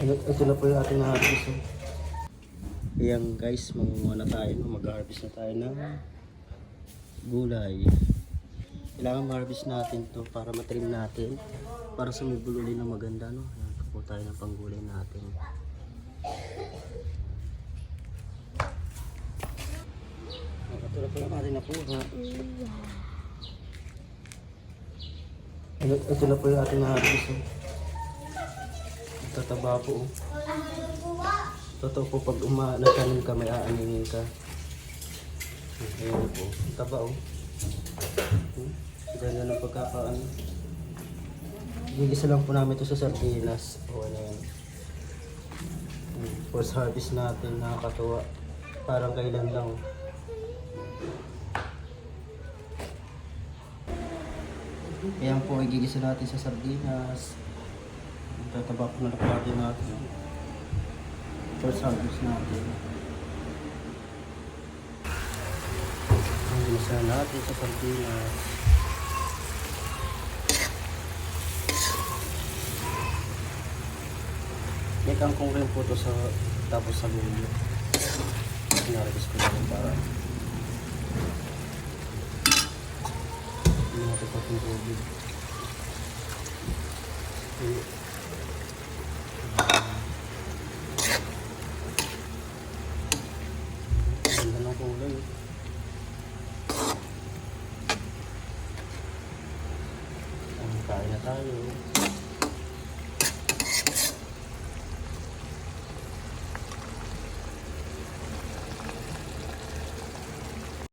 Ito, ito na po yung ating harvest. Oh. Ayan guys, mangunguha na tayo. no? Mag-harvest na tayo ng gulay. Kailangan ma-harvest natin to para matrim natin. Para sa may bululi na maganda. No? Ayan po tayo ng panggulay natin. Ito na po yung ating nakuha. Ito, ito na po yung ating harvest. Tataba po. Totoo po pag uma nagtanim ka, may aaningin ka. Ayan po. Taba oh. Hmm. Ganda ng pagkakaano. Gigisa lang po namin ito sa sardinas. O ano yan. Hmm. First harvest natin, nakakatuwa. Parang kailan lang. Ayan po, igigisa natin sa sardinas. Tataba po na natin natin. First harvest natin. Igisa natin sa sardinas. May kangkong rin po to sa tapos sa lulo. Sinarabis ko lang para hindi natin patong tubig. Eh, Ganda ng kulay. eh. Ang kain na tayo.